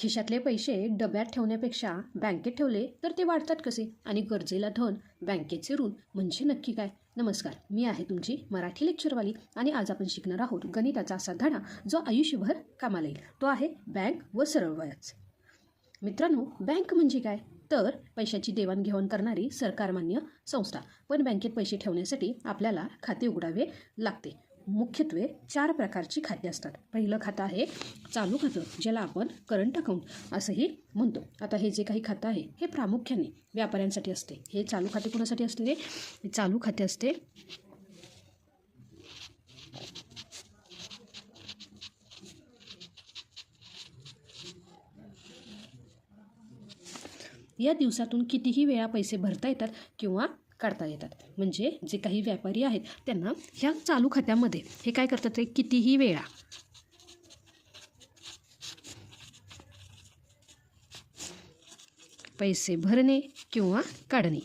खिशातले पैसे डब्यात ठेवण्यापेक्षा बँकेत ठेवले तर ते वाढतात कसे? आणि गरजेला धन बँकेचे ऋण म्हणजे नक्की काय? नमस्कार मी आहे तुमची मराठी लेक्चरवाली आणि आज आपण शिकणार आहोत गणिताचा असा धडा जो आयुष्यभर कामाला येईल. तो आहे बँक व सरळ व्याज मित्रांनो बँक म्हणजे काय? तर पैशाची देवाणघेवाण करणारी सरकारमान्य संस्था. पण बँकेत पैसे ठेवण्यासाठी आपल्याला खाते उघडावे लागते. मुख्यत्वे चार प्रकारची खाती असतात. पहिलं खातं आहे चालू खातं ज्याला आपण करंट अकाउंट असंही म्हणतो. आता हे जे काही खातं आहे हे प्रामुख्याने व्यापाऱ्यांसाठी असते. हे चालू खाते कोणासाठी असते? हे चालू खाते असते या दिवसातून कितीही वेळा पैसे भरता येतात किंवा काढता येतात. म्हणजे जे काही व्यापारी आहेत त्यांना ह्या चालू खात्यामध्ये हे काय करतात ते कितीही वेळा. पैसे भरणे किंवा काढणे.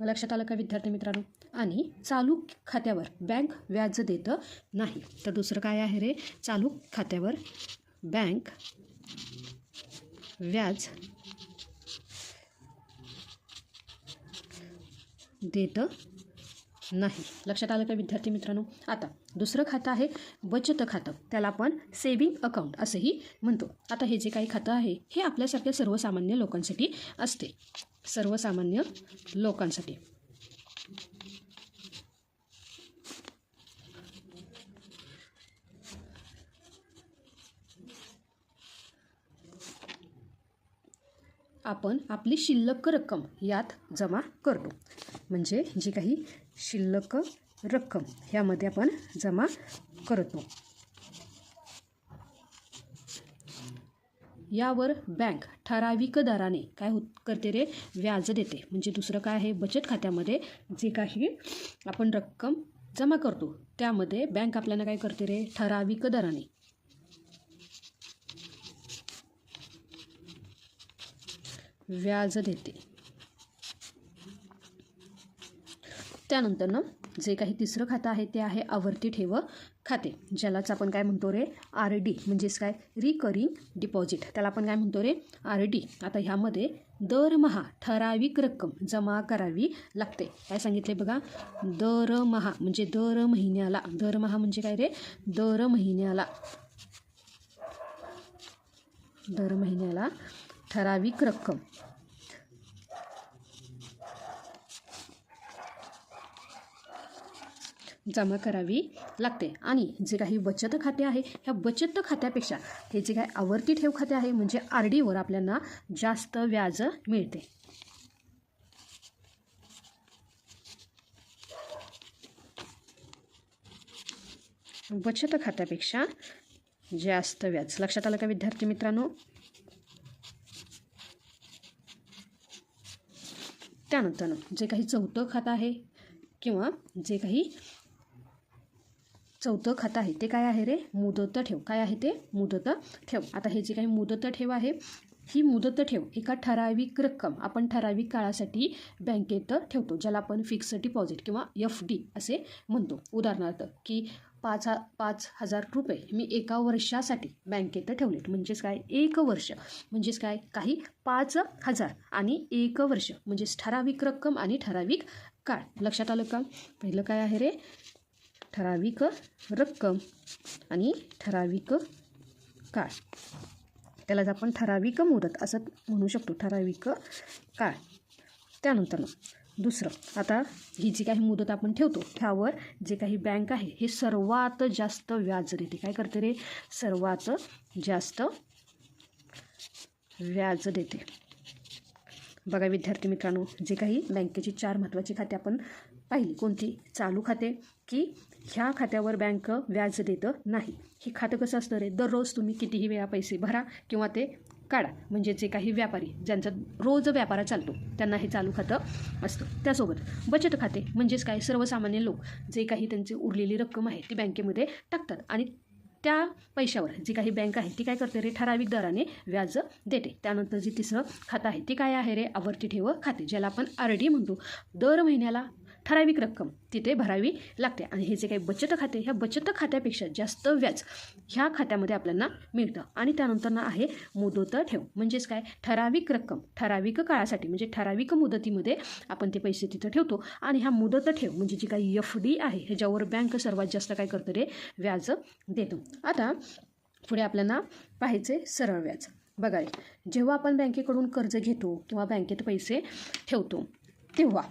लक्षात आलं का विद्यार्थी मित्रांनो? आणि चालू खात्यावर बँक व्याज देतं नाही. तर दुसरं काय आहे रे? चालू खात्यावर बँक व्याज देतं नाही. लक्षात आलं का विद्यार्थी मित्रांनो? आता दुसरं खातं आहे बचत खातं. त्याला आपण सेविंग अकाउंट असंही म्हणतो. आता हे जे काही खातं आहे हे आपल्यासारख्या सर्वसामान्य लोकांसाठी असते. सर्वसामान्य लोकांसाठी. आपण आपली शिल्लक रक्कम यात जमा करतो. म्हणजे जी काही शिल्लक रक्कम ह्यामध्ये आपण जमा करतो. यावर बँक ठराविक दराने काय होत करते रे? व्याज देते. म्हणजे दुसरं काय आहे? बचत खात्यामध्ये जे काही आपण रक्कम जमा करतो त्यामध्ये बँक आपल्याला काय करते रे? ठराविक दराने. व्याज देते. त्यानंतर जे काही तिसरं खातं आहे ते आहे आवर्ती ठेव खाते. ज्यालाच आपण काय म्हणतो रे? आर डी म्हणजेच काय? रिकरिंग डिपॉझिट त्याला आपण काय म्हणतो रे? R D. आता ह्यामध्ये दरमहा ठराविक रक्कम जमा करावी लागते. काय सांगितले बघा? दरमहा म्हणजे दर महिन्याला. दरमहा म्हणजे काय रे? दर महिन्याला. दर महिन्याला ठराविक रक्कम. जमा करावी लागते. आणि जे काही बचत खाते आहे ह्या बचत खात्यापेक्षा हे जे काही आवर्ती ठेव खाते आहे म्हणजे आर डीवर आपल्याला जास्त व्याज मिळते. बचत खात्यापेक्षा जास्त व्याज. लक्षात आलं का विद्यार्थी मित्रांनो? त्यानंतर जे काही चौथं खातं आहे किंवा जे काही चौथं खातं आहे ते काय आहे रे? मुदत ठेव. काय आहे ते? मुदत ठेव. आता हे जे काही मुदत ठेव आहे ही मुदत ठेव एका ठराविक रक्कम आपण ठराविक काळासाठी बँकेत ठेवतो ज्याला आपण फिक्स डिपॉझिट किंवा एफ डी असे म्हणतो. उदाहरणार्थ की पाच हा पाच हजार रुपये मी एका वर्षासाठी बँकेत ठेवलेत. म्हणजेच काय? एक वर्ष. म्हणजेच काय? काही पाच हजार आणि एक वर्ष. म्हणजेच ठराविक रक्कम आणि ठराविक काळ. लक्षात आलं का? पहिलं काय आहे रे? ठराविक रक्कम आणि ठराविक काळ. त्यालाच आपण ठराविक मुदत असं म्हणू शकतो. ठराविक काळ. त्यानंतर दुसरं. आता ही जी काही मुदत आपण ठेवतो ह्यावर जे काही बँक आहे हे सर्वात जास्त व्याज देते. काय करते रे? सर्वात जास्त व्याज देते. बघा विद्यार्थी मित्रांनो जे काही बँकेची चार महत्त्वाची खाते आपण पाहिली कोणती? चालू खाते की ह्या खात्यावर बँक व्याज देतं नाही. हे खातं कसं असतं रे? दररोज तुम्ही कितीही वेळा पैसे भरा किंवा ते काढा. म्हणजे जे काही व्यापारी ज्यांचा रोज व्यापारा चालतो त्यांना हे चालू खातं असतं. त्यासोबत बचत खाते म्हणजेच काय? सर्वसामान्य लोक जे काही त्यांची उरलेली रक्कम आहे ती बँकेमध्ये टाकतात आणि त्या पैशावर जी काही बँक आहे ती काय करते रे? ठराविक दराने व्याज देते. त्यानंतर जी तिसरं खातं आहे ती काय आहे रे? आवर्ती ठेव खाते ज्याला आपण आर डी म्हणतो. दर महिन्याला ठराविक रक्कम तिथे भरावी लागते. आणि हे जे काही बचत खाते ह्या बचत खात्यापेक्षा जास्त व्याज ह्या खात्यामध्ये आपल्याला मिळतं. आणि त्यानंतर ना आहे मुदत ठेव. म्हणजेच काय? ठराविक रक्कम. ठराविक काळासाठी म्हणजे ठराविक मुदतीमध्ये आपण ते पैसे तिथं ठेवतो. आणि ह्या मुदत ठेव म्हणजे जी काही एफ डी आहे ह्याच्यावर बँक सर्वात जास्त काय करतं रे? व्याज देतो. आता पुढे आपल्याला पाहायचे सरळ व्याज. बघा जेव्हा आपण बँकेकडून कर्ज घेतो किंवा बँकेत पैसे ठेवतो तेव्हा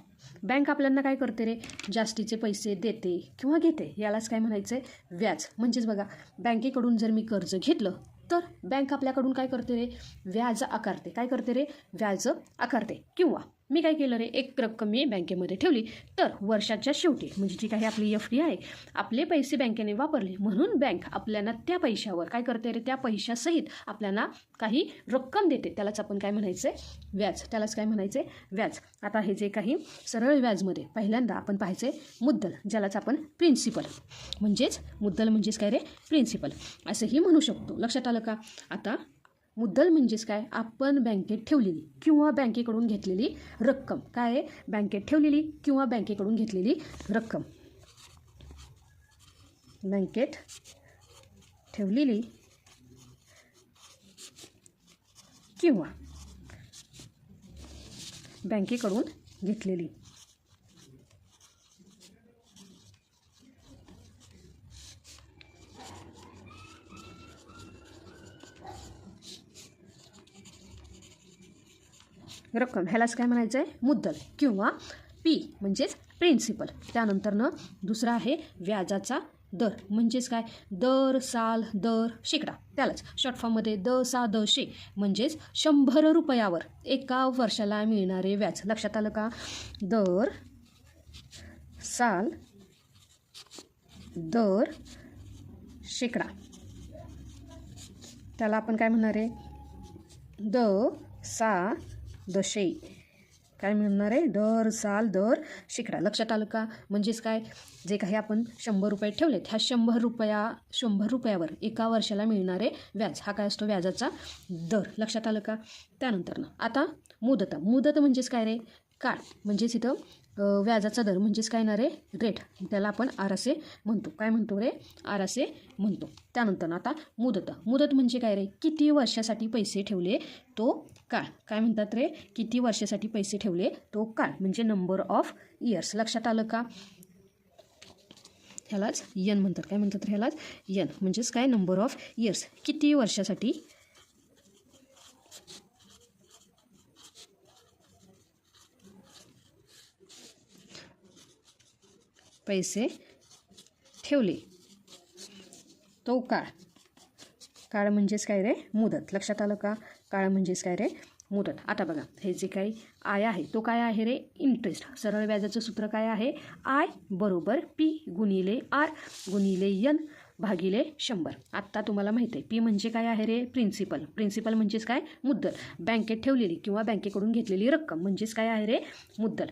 बँक आपल्याला काय करते रे? जास्तीचे पैसे देते किंवा घेते यालाच काय म्हणायचं आहे व्याज. म्हणजेच बघा बँकेकडून जर मी कर्ज घेतलं तर बँक आपल्याकडून काय करते रे? व्याज आकारते. काय करते रे? व्याज आकारते. किंवा मी काय केलं रे? एक रक्कम मी बँकेमध्ये ठेवली. तर वर्षाच्या शेवटी म्हणजे जी काही आपली एफ डी आहे आपले पैसे बँकेने वापरले. म्हणून बँक आपल्याला त्या पैशावर काय करते रे? त्या पैशासहित आपल्याला काही रक्कम देते. त्यालाच आपण काय म्हणायचं आहे व्याज. त्यालाच काय म्हणायचं आहे व्याज. आता हे जे काही सरळ व्याजमध्ये पहिल्यांदा आपण पाहायचे मुद्दल ज्यालाच आपण प्रिन्सिपल म्हणजेच मुद्दल म्हणजेच काय रे? प्रिन्सिपल असंही म्हणू शकतो. लक्षात आलं का? आता मुद्दल म्हणजेच काय? आपण बँकेत ठेवलेली किंवा बँकेकडून घेतलेली रक्कम. काय आहे? बँकेत ठेवलेली किंवा बँकेकडून घेतलेली रक्कम. बँकेत ठेवलेली किंवा बँकेकडून घेतलेली रक्कम ह्यालाच काय म्हणायचं आहे मुद्दल किंवा पी म्हणजेच प्रिन्सिपल त्यानंतरनं दुसरा आहे व्याजाचा दर. म्हणजेच काय? दर साल दर शेकडा. त्यालाच. शॉर्ट फॉर्ममध्ये द सा द शे म्हणजेच शंभर रुपयावर एका वर्षाला मिळणारे व्याज. लक्षात आलं का? दर साल दर शेकडा. त्याला आपण काय म्हणणार आहे द सा दशे काय म्हणणार आहे? दर साल दर शेकडा लक्षात आलं का? म्हणजेच काय? जे काही आपण शंभर रुपये ठेवलेत ह्या शंभर रुपया शंभर रुपयावर एका वर्षाला मिळणारे व्याज. हा काय असतो? व्याजाचा दर. लक्षात आलं का? त्यानंतर ना आता मुदत. मुदत म्हणजेच काय रे? काळ. म्हणजेच इथं व्याजाचा दर म्हणजेच काय ना रे रेट. त्याला आपण आर असे म्हणतो. काय म्हणतो रे? आर असे म्हणतो. त्यानंतर आता मुदत. मुदत म्हणजे काय रे? किती वर्षासाठी पैसे ठेवले तो काळ? काय म्हणतात रे? किती वर्षासाठी पैसे ठेवले तो काळ? म्हणजे नंबर ऑफ इयर्स लक्षात आलं का? ह्यालाच यन म्हणतात. काय म्हणतात रे ह्यालाच? यन म्हणजेच काय? नंबर ऑफ इयर्स किती वर्षासाठी पैसे ठेवले. तो काळ. काळ म्हणजेच काय रे? मुदत. लक्षात आलं का? काळ म्हणजेच काय रे? मुदत. आता बघा हे जे काही आय आहे तो काय आहे रे? इंटरेस्ट सरळ व्याजाचं सूत्र काय आहे? आय बरोबर पी गुणिले आर गुणिले यन भागिले शंभर. आत्ता तुम्हाला माहिती आहे. पी म्हणजे काय आहे रे? प्रिन्सिपल प्रिन्सिपल म्हणजेच काय? मुद्दल. बँकेत ठेवलेली किंवा बँकेकडून घेतलेली रक्कम म्हणजेच काय आहे रे? मुद्दल.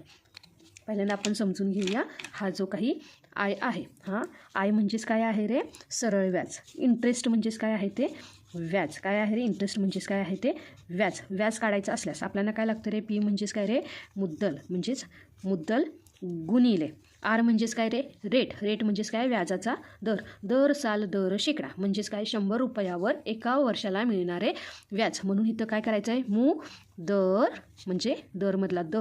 पहिल्यांदा आपण समजून घेऊया हा जो काही आय आहे हां? आय म्हणजेच काय आहे रे? सरळ व्याज. इंटरेस्ट म्हणजेच काय आहे ते? व्याज. काय आहे रे? इंटरेस्ट म्हणजेच काय आहे ते? व्याज. व्याज काढायचं असल्यास आपल्याला काय लागतं रे? पी म्हणजेच काय रे? मुद्दल. म्हणजेच मुद्दल गुणिले. आर म्हणजेच काय रे? रेट. रेट म्हणजेच काय? व्याजाचा दर. दर साल दर शेकडा. म्हणजेच काय? शंभर रुपयावर एका वर्षाला मिळणारे व्याज. म्हणून इथं काय करायचं आहे मू दर म्हणजे दरमधला द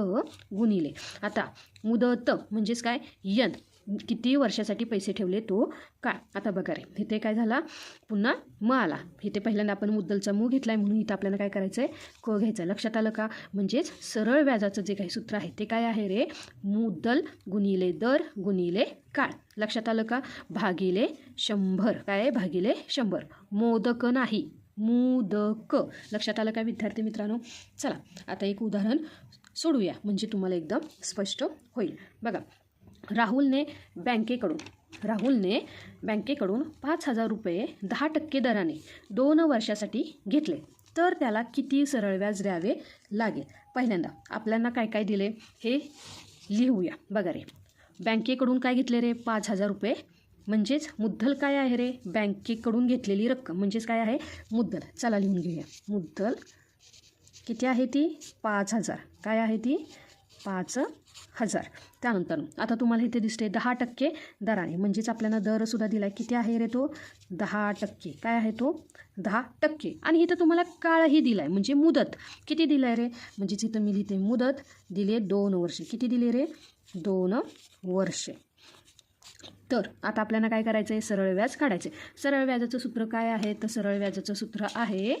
गुणिले. आता मुदत म्हणजेच काय? यन. किती वर्षासाठी पैसे ठेवले तो? काय? आता बघा रे. इथे काय झाला? पुन्हा म आला. इथे पहिल्यांदा आपण मुद्दलचा मू घेतला आहे म्हणून इथं आपल्याला काय करायचं आहे क घ्यायचं. लक्षात आलं का? म्हणजेच सरळ व्याजाचं जे काही सूत्र आहे ते काय आहे रे? मुद्दल गुणिले दर गुणिले काळ. लक्षात आलं का? भागिले शंभर. काय आहे? भागिले शंभर. मोदक नाही. मुदक. लक्षात आलं का विद्यार्थी मित्रांनो? चला आता एक उदाहरण सोडूया. म्हणजे तुम्हाला एकदम स्पष्ट होईल. बघा राहुलने बँकेकडून राहुलने बँकेकडून पाच हजार रुपये दहा टक्के दराने दोन वर्षासाठी घेतले. तर त्याला किती सरळ व्याज द्यावे लागेल? पहिल्यांदा आपल्याला काय काय दिले हे लिहूया. बघा रे. बँकेकडून काय घेतले रे? पाच हजार रुपये. म्हणजेच मुद्दल काय आहे रे? बँकेकडून घेतलेली रक्कम. म्हणजेच काय आहे? मुद्दल. चला लिहून घेऊया. मुद्दल किती आहे ती? पाच हजार. काय आहे ती? पाच हजार. त्यानंतर आता तुम्हाला इथे दिसते दहा टक्के दराने. म्हणजेच आपल्याला दरसुद्धा दिला आहे किती आहे रे तो? दहा टक्के. काय आहे तो? दहा टक्के. आणि इथं तुम्हाला काळही दिला आहे म्हणजे मुदत. किती दिलं आहे रे? म्हणजेच इथं मी लिहिते मुदत दिले दोन वर्षे. किती दिले रे? दोन वर्षे. तर आता आपल्याला काय करायचं आहे सरळ व्याज काढायचे सरळ व्याजाचं सूत्र काय आहे? तर सरळ व्याजाचं सूत्र आहे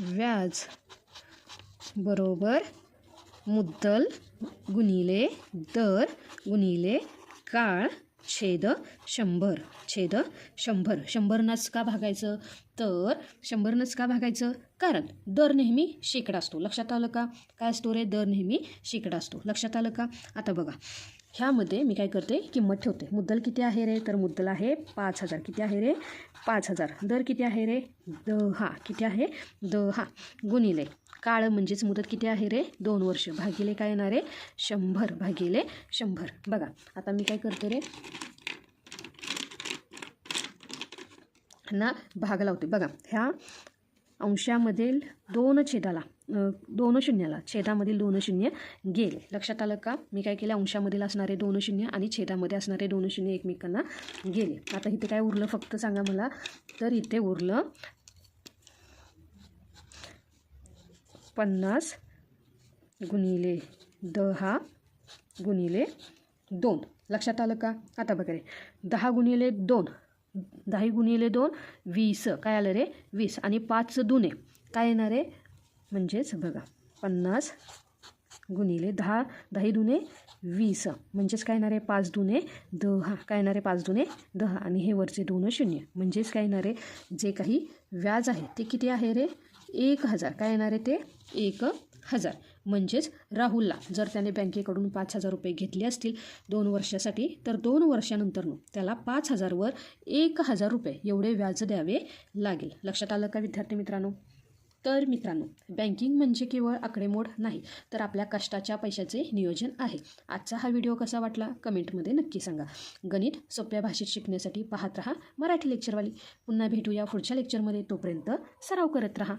व्याज. बरोबर. मुद्दल गुणिले दर गुणिले काळ छेद शंभर. छेद शंभर. शंभरनंच का भागायचं? तर शंभरनंच का भागायचं? कारण दर नेहमी शेकडा असतो. लक्षात आलं का? काय असतो रे? दर नेहमी शेकडा असतो. लक्षात आलं का? आता बघा. ह्यामध्ये मी काय करते किंमत ठेवते. मुद्दल किती आहे रे? तर मुद्दल आहे पाच हजार. किती आहे रे? पाच हजार. दर किती आहे रे? दहा किती आहे? दहा गुणिले. काळ म्हणजेच मुदत किती आहे रे? दोन वर्ष. भागिले काय येणार आहे? शंभर. भागिले शंभर. बघा आता मी काय करते रे? ना भाग लावते. बघा ह्या अंशामधील दोन छेदाला दोन शून्याला छेदामधील दोन शून्य गेले. लक्षात आलं का? मी काय केलं? अंशामधील असणारे दोन शून्य आणि छेदामध्ये असणारे दोन शून्य एकमेकांना गेले. आता इथे काय उरलं? फक्त सांगा मला. तर इथे उरलं पन्नास गुणिले दहा गुणिले दोन. लक्षात आलं का? आता बघा रे. दहा गुणिले दोन. दहा गुणिले दोन वीस. काय आलं रे? वीस. आणि पाच दुने. काय येणार आहे? म्हणजेच बघा पन्नास गुणिले दहा दही दुने वीस. म्हणजेच काय येणार आहे? पाच दुने दहा. काय येणार आहे? पाच दुने दहा. आणि हे वरचे दोन शून्य. म्हणजेच काय येणार आहे? जे काही व्याज आहे ते किती आहे रे? एक हजार. काय येणार आहे ते? एक हजार. म्हणजेच राहुलला. जर त्याने बँकेकडून पाच हजार रुपये घेतले असतील दोन वर्षासाठी तर दोन वर्षानंतर त्याला पाच हजारवर एक हजार रुपये एवढे व्याज द्यावे लागेल. लक्षात आलं का विद्यार्थी मित्रांनो? तर मित्रांनो बँकिंग म्हणजे केवळ आकडेमोड नाही तर आपल्या कष्टाच्या पैशाचे नियोजन आहे. आजचा हा व्हिडिओ कसा वाटला कमेंटमध्ये नक्की सांगा. गणित सोप्या भाषेत शिकण्यासाठी पाहत रहा मराठी लेक्चरवाली पुन्हा भेटूया पुढच्या लेक्चरमध्ये तोपर्यंत सराव करत रहा.